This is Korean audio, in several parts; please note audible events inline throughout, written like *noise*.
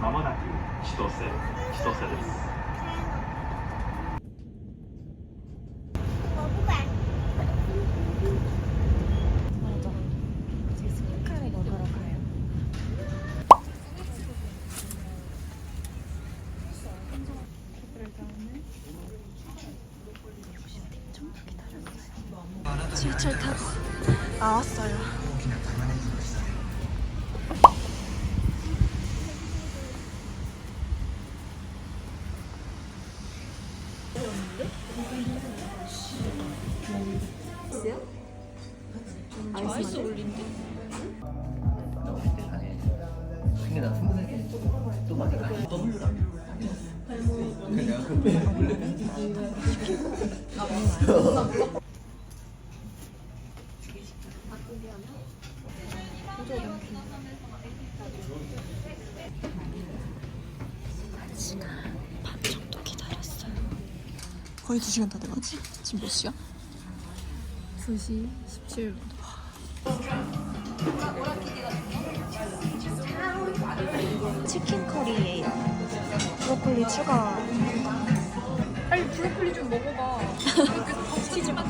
まもなく千歳千歳です 맞아. 이제 스피카를 먹으러 가요. 지하철 타고 나왔어요. 아이스 올린데. 근데 나 스무 살또 많이 가. W라면. 그냥 그 원래 반 거의 2시간 다 돼가지? 지금 몇 시야? 2시 17분. 치킨 커리예요. 브로콜리 추가. 아니 브로콜리 좀 먹어봐. *laughs* 치지 마.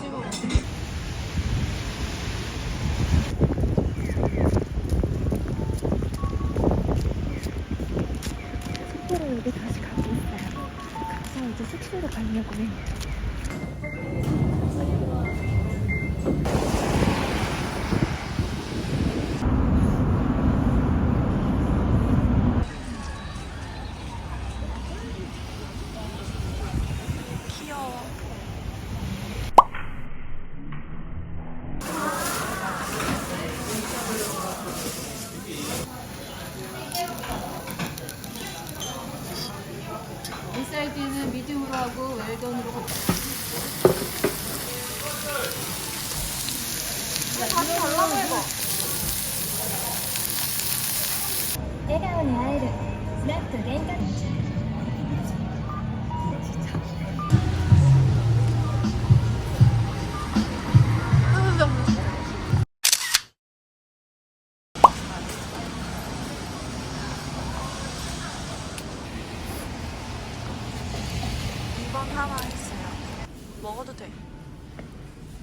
숙소로 여기 다시 가고 있어요. 이제 숙소로 가려고 해요. 는 미디움으로 하고 웰던으로 하고. 다시 달라고 해봐. 笑顔に会えるスナック電化 먹어도 돼.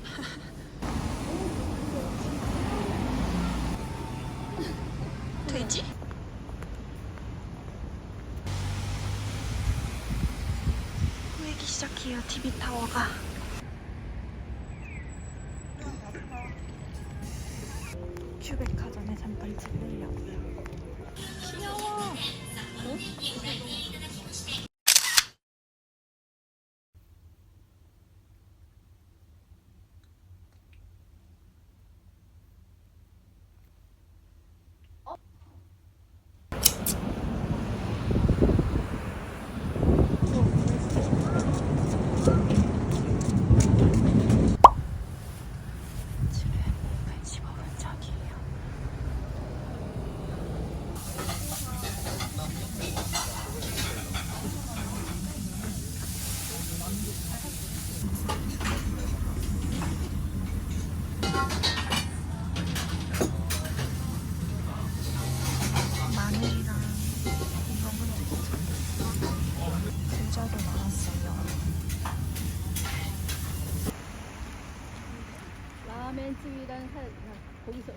*laughs* 돼지? 보이기 시작해요, TV 타워가. 큐백화점에 잠깐 들르려고요. 귀여워. 지금 15분 전이에요. 마늘이랑 이런 것들 있잖아요. 감자도 많았어요. 라멘 찜이랑 사 거기서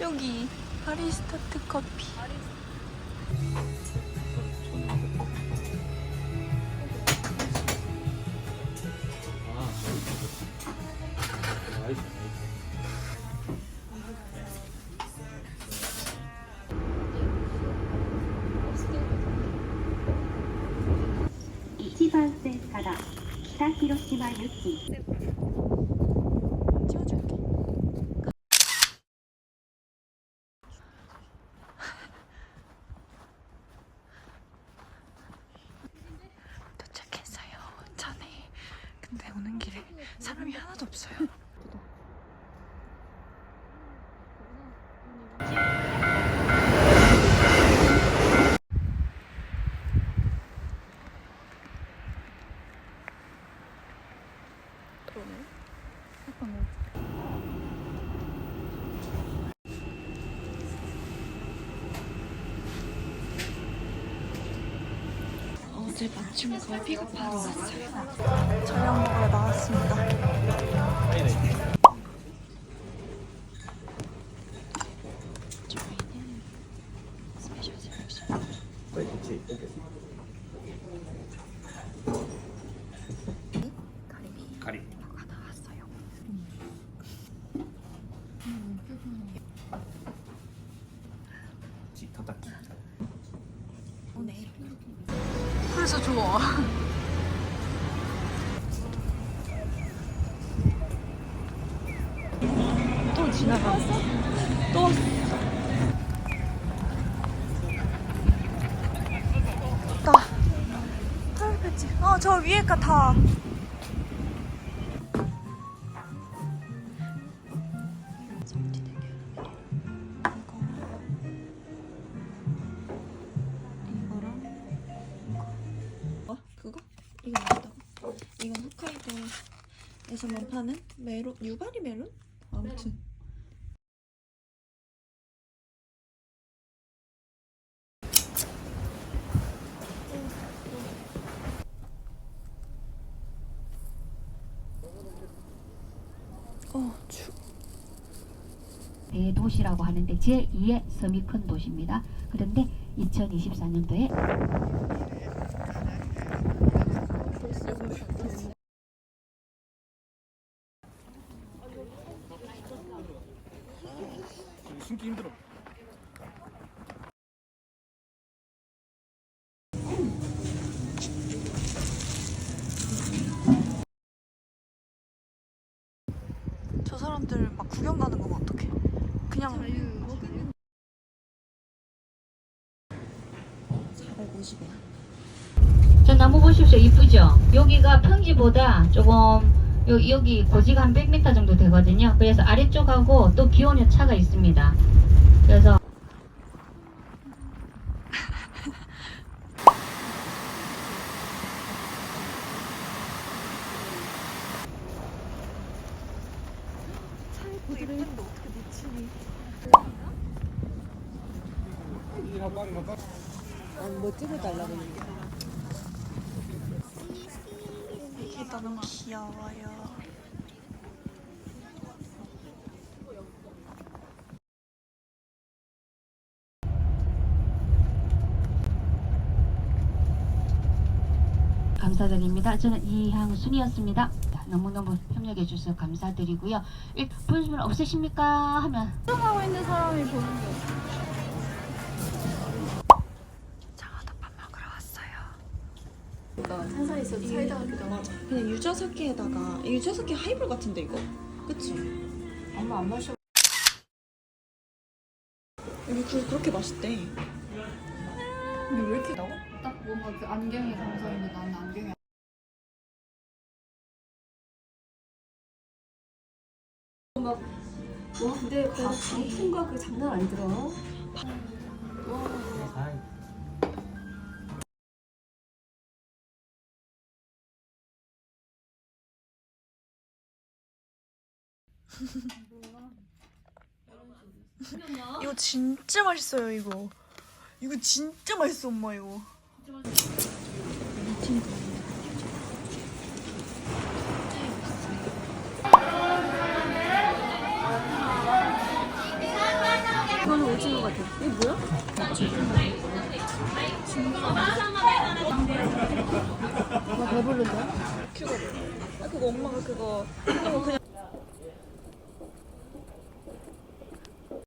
여기 바리스타트 커피.1番線から北広島行き 찍어줄게. 도착했어요. 하나도 없어요. 도네. 어제 맞춤 커피가 받았어요. 저녁 먹으러 나왔습니다. 가리비 가리. 가 나왔어요. 닭닭. 오네. 그래서 좋아. *laughs* 또 지나갔어. 또. 나 타월 패치. 어, 저 위에 가 다. 카이도에서만 파는 메론 유가리 메론? 아무튼 어, 추. 대도시라고 하는데 제2의 섬이 큰 도시입니다. 그런데 2024년도에 숨기 힘들어. 저 사람들 막 구경 가는 거면 어떡해? 그냥 450원. 저 나무 보십시오. 이쁘죠? 여기가 평지보다 조금 여, 여기 고지가 한 100m 정도 되거든요. 그래서 아래쪽하고 또 기온의 차가 있습니다. 그래서 이게 너무 귀여워요. 감사드립니다. 저는 이향순이었습니다. 자, 너무너무 협력해 주셔서 감사드리고요. 일, 분수분 없으십니까? 하면 하고 있는 사람이 보는 게 그러니까 탄산 있어도 사이다가 기도 맞아. 그냥 유자사케에다가 유자사케 하이볼 같은데 이거? 그치? 엄마 안 마셔. 여기 그, 그렇게 맛있대. 근데 왜 이렇게 나와? 딱 뭔가 그 안경이 감성인데 나는 안경이 와 근데 그 방풍과 그 장난 아니더라. 이거 진짜 맛있어요 이거. 이거 진짜 맛있어 엄마 이거. 이거는 오징어 같아. 이게 뭐야? 큐거를. 아 그거 엄마가 그거 그거 그냥